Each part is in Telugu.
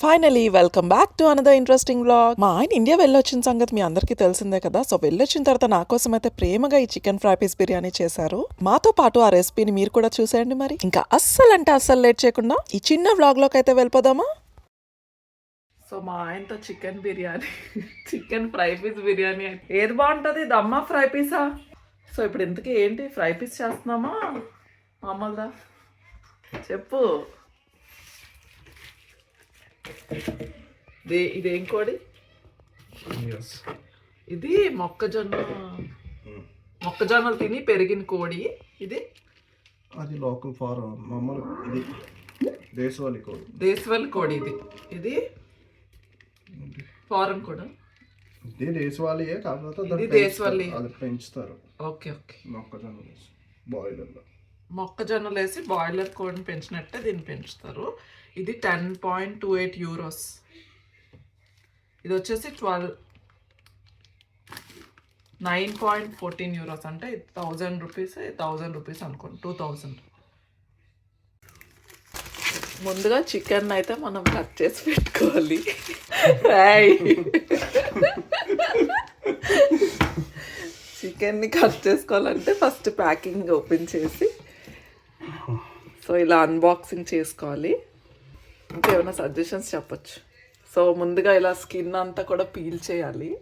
Finally welcome back to another interesting blog మా ఆయన ఇండియా వెళ్ళొచ్చిన సంగతి మీ అందరికీ తెలిసిందే కదా? సో వెళ్ళొచ్చిన తర్వాత నా కోసం అయితే ప్రేమగా ఈ చికెన్ ఫ్రై పీస్ బిర్యానీ చేశారు. మాతో పాటు ఆ రెసిపీని మీరు కూడా చూసేయండి మరి. ఇంకా అస్సలు అంటే అస్సలు లేట్ చేయకుండా ఈ చిన్న వ్లాగ్లోకి అయితే వెళ్ళిపోదామా? సో మా ఆయనతో chicken biryani chicken fry piece biryani ఏది బాగుంటుంది? దమ్మా ఫ్రై పీసా సో ఇప్పుడు ఇంతకీ ఏంటి? ఫ్రై పీస్ చేస్తున్నామా? మామూలుదా? చెప్పు. ఇది ఇదేం కోడి? ఇది మొక్కజొన్న. మొక్కజొన్నలు తిని పెరిగిన కోడి. ఇది? అది లోకల్ ఫారం. మామూలు ఇది. దేశవాళీ కోడ్. దేశవాళీ కోడి ఇది. ఇది? ఫారెన్ కూడా. ఇది దేశవాళీయే కాకపోతే ఇది దేశవాళీ. పెంచుతారు. అది పెంచుతారు. Okay okay. మొక్కజొన్న బాయిలర్లో. మొక్కజొన్నలు వేసి బాయిలర్ కోడిని పెంచినట్టే దీన్ని పెంచుతారు. ఇది ten point two eight euros. ఇది వచ్చేసి twelve nine point fourteen euros అంటే థౌజండ్ రూపీస్ థౌజండ్ రూపీస్ అనుకోండి టూ థౌజండ్. ముందుగా చికెన్ అయితే మనం కట్ చేసి పెట్టుకోవాలి. చికెన్ని కట్ చేసుకోవాలంటే ఫస్ట్ ప్యాకింగ్ ఓపెన్ చేసి సో ఇలా అన్బాక్సింగ్ చేసుకోవాలి. ఇంకేమైనా సజెషన్స్ చెప్పొచ్చు? సో ముందుగా ఇలా స్కిన్ అంతా కూడా పీల్ చేయాలి.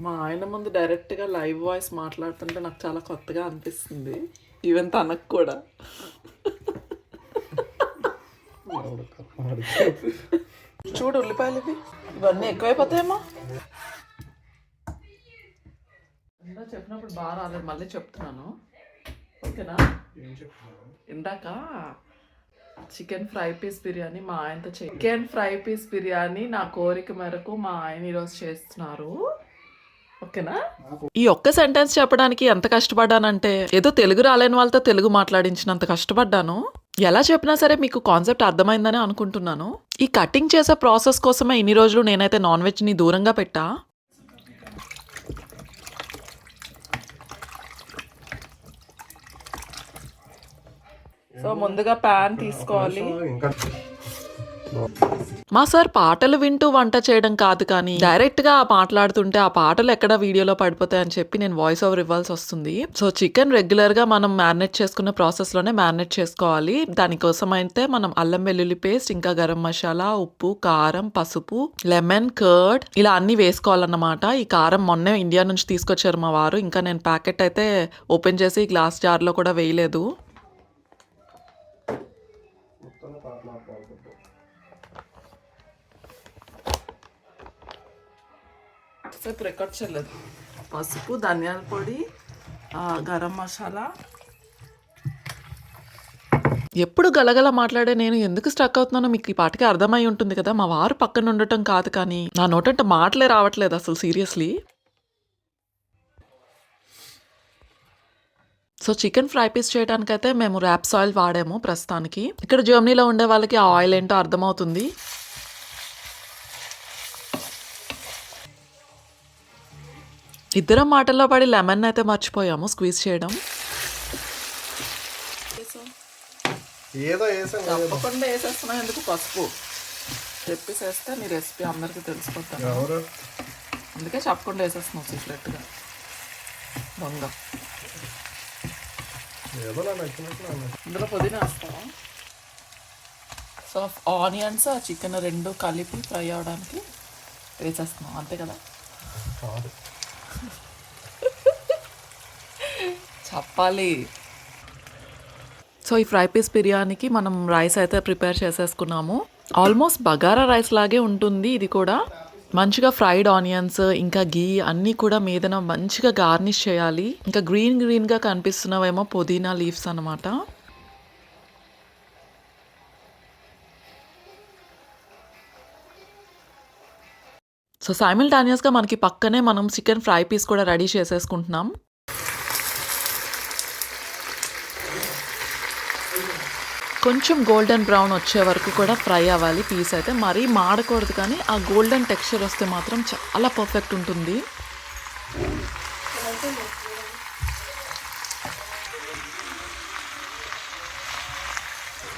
మా ఆయన ముందు డైరెక్ట్గా లైవ్ వాయిస్ మాట్లాడుతుంటే నాకు చాలా కొత్తగా అనిపిస్తుంది. ఈవెన్ తనకు కూడా. చూడు ఉల్లిపాయలు ఇవి. ఇవన్నీ ఎక్కువైపోతాయేమో. ఇందా చెప్పినప్పుడు బాగా రాలేదు మళ్ళీ చెప్తున్నాను. ఓకేనా? ఇందాక చికెన్ ఫ్రై పీస్ బిర్యానీ మా ఆయనతో చికెన్ ఫ్రై పీస్ బిర్యానీ నా కోరిక మేరకు మా ఆయన ఈరోజు చేస్తున్నారు. ఓకేనా? ఈ ఒక్క సెంటెన్స్ చెప్పడానికి ఎంత కష్టపడ్డానంటే ఏదో తెలుగు రాలేని వాళ్ళతో తెలుగు మాట్లాడించినంత కష్టపడ్డాను. ఎలా చెప్పినా సరే మీకు కాన్సెప్ట్ అర్థమైందని అనుకుంటున్నాను. ఈ కటింగ్ చేసే ప్రాసెస్ కోసమే ఇన్ని రోజులు నేనైతే నాన్ వెజ్ని దూరంగా పెట్టా. సో ముందుగా ప్యాన్ తీసుకోవాలి. ఇంకా మా సార్ పాటలు వింటూ వంట చేయడం కాదు కానీ డైరెక్ట్గా మాట్లాడుతుంటే ఆ పాటలు ఎక్కడ వీడియోలో పడిపోతాయని చెప్పి నేను వాయిస్ ఓవర్ ఇవ్వాల్సి వస్తుంది. సో చికెన్ రెగ్యులర్గా మనం మ్యారినేట్ చేసుకున్న ప్రాసెస్లోనే మ్యారినేట్ చేసుకోవాలి. దానికోసం అయితే మనం అల్లం వెల్లుల్లి పేస్ట్ ఇంకా గరం మసాలా ఉప్పు కారం పసుపు లెమన్ కర్డ్ ఇలా అన్ని వేసుకోవాలన్నమాట. ఈ కారం మొన్నే ఇండియా నుంచి తీసుకొచ్చారు మా వారు. ఇంకా నేను ప్యాకెట్ అయితే ఓపెన్ చేసి గ్లాస్ జార్లో కూడా వేయలేదు. సేపు రికార్డ్ చేయలేదు. పసుపు ధనియాల పొడి గరం మసాలా. ఎప్పుడు గలగల మాట్లాడే నేను ఎందుకు స్ట్రక్ అవుతున్నానో మీకు ఈ పాటకి అర్థమై ఉంటుంది కదా. మా వారు పక్కన ఉండటం కాదు కానీ నా నోటంటే మాటలే రావట్లేదు అసలు seriously so chicken fry piece చేయడానికైతే మేము ర్యాప్స్ ఆయిల్ వాడాము ప్రస్తుతానికి. ఇక్కడ జర్మనీలో ఉండే వాళ్ళకి ఆ ఆయిల్ ఏంటో అర్థమవుతుంది. ఇద్దరం మాటల్లో పడి లెమన్ అయితే మర్చిపోయాము. స్క్వీజ్ చేయడం. ఏదో. తప్పకుండా వేసేస్తున్నాం. ఎందుకు? పసుపు. చెప్పేసేస్తే నీ రెసిపీ అందరికీ తెలిసిపోతాను ఎవరు? అందుకే చెప్పకుండా వేసేస్తున్నావు సీక్రెట్గా. దొంగ. ఇందులో పుదీనా వేస్తావా? సో ఆనియన్స్ ఆ చికెన్ రెండు కలిపి ఫ్రై అవడానికి వేసేస్తున్నాం. అంతే కదా? కాదు. చెప్పాలి. సో ఈ ఫ్రై పీస్ బిర్యానీకి మనం రైస్ అయితే ప్రిపేర్ చేసేసుకున్నాము. ఆల్మోస్ట్ బగారా రైస్ లాగే ఉంటుంది ఇది కూడా. మంచిగా ఫ్రైడ్ ఆనియన్స్ ఇంకా గీ అన్నీ కూడా మీదన మంచిగా గార్నిష్ చేయాలి. ఇంకా గ్రీన్ గ్రీన్గా కనిపిస్తున్నవేమో పుదీనా లీవ్స్ అన్నమాట. సో సైమిల్టానియస్గా మనకి పక్కనే మనం చికెన్ ఫ్రై పీస్ కూడా రెడీ చేసేసుకుంటున్నాం. కొంచెం గోల్డెన్ బ్రౌన్ వచ్చే వరకు కూడా ఫ్రై అవ్వాలి పీస్ అయితే. మరీ మాడకూడదు కానీ ఆ గోల్డెన్ టెక్స్చర్ వస్తే మాత్రం చాలా పర్ఫెక్ట్ ఉంటుంది.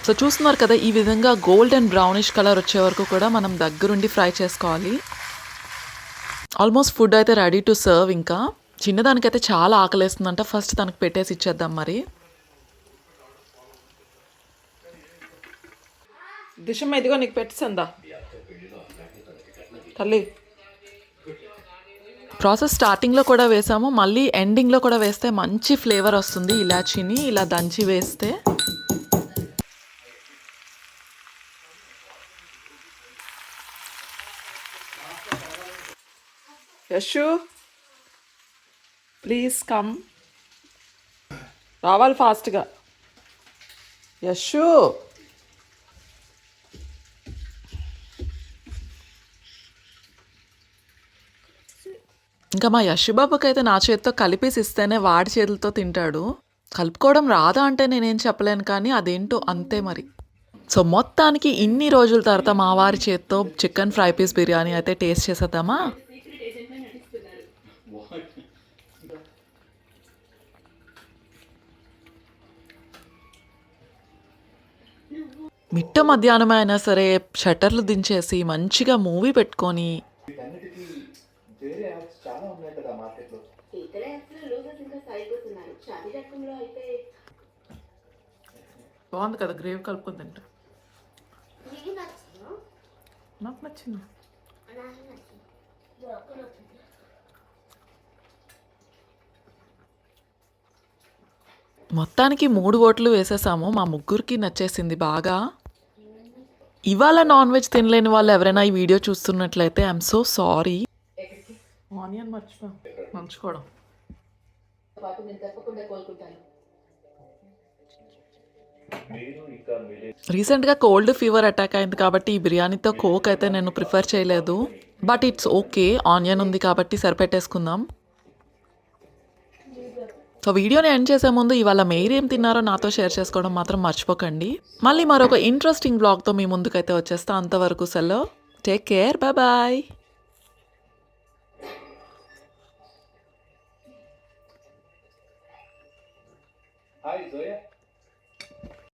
సో చూస్తున్నారు కదా ఈ విధంగా గోల్డ్ అండ్ బ్రౌనిష్ కలర్ వచ్చే వరకు కూడా మనం దగ్గరుండి ఫ్రై చేసుకోవాలి. ఆల్మోస్ట్ ఫుడ్ అయితే రెడీ టు సర్వ్ ఇంకా. చిన్నదానికైతే చాలా ఆకలేస్తుందంట. ఫస్ట్ తనకు పెట్టేసి ఇచ్చేద్దాం మరి. దిశమ్మ ఇదిగో నీకు పెట్టిందా తల్లి. ప్రాసెస్ స్టార్టింగ్లో కూడా వేసాము. మళ్ళీ ఎండింగ్లో కూడా వేస్తే మంచి ఫ్లేవర్ వస్తుంది ఇలాచీని. ఇలా దంచి వేస్తే యశు ప్లీజ్ కమ్. రావాలి ఫాస్ట్గా. యశు. ఇంకా మా యశుబాబుకి అయితే నా చేతితో కలిపేసి ఇస్తేనే వాడి చేతులతో తింటాడు. కలుపుకోవడం రాదా అంటే నేనేం చెప్పలేను కానీ అదేంటో అంతే మరి. సో మొత్తానికి ఇన్ని రోజుల తర్వాత మా వారి చేత్తో చికెన్ ఫ్రై పీస్ బిర్యానీ అయితే టేస్ట్ చేసేద్దామా? మిట్ట మధ్యాహ్నం అయినా సరే షట్టర్లు దించేసి మంచిగా మూవీ పెట్టుకొని బాగుంది కదా గ్రేవ్ కలుపుకొని తింటా. నీకు నచ్చిందా నాకు నచ్చింది నాకు నచ్చింది దొరక నచ్చింది మొత్తానికి మూడు ఓట్లు వేసేసాము. మా ముగ్గురికి నచ్చేసింది బాగా. ఇవాళ నాన్ వెజ్ తినలేని వాళ్ళు ఎవరైనా ఈ వీడియో చూస్తున్నట్లయితే ఐఎమ్ సో సారీ ఆనియన్ మర్చిపో మంచుకోవడం రీసెంట్గా కోల్డ్ ఫీవర్ అటాక్ అయింది కాబట్టి ఈ బిర్యానీతో కోక్ అయితే నేను ప్రిఫర్ చేయలేదు. బట్ ఇట్స్ ఓకే ఆనియన్ ఉంది కాబట్టి సరిపెట్టేసుకుందాం. సో వీడియోని ఎండ్ చేసే ముందు ఇవాళ మీరు ఏం తిన్నారో నాతో షేర్ చేసుకోవడం మాత్రం మర్చిపోకండి. మళ్ళీ మరొక ఇంట్రెస్టింగ్ బ్లాగ్తో మీ ముందుకైతే వచ్చేస్తా. అంతవరకు సెలవు. Take care bye bye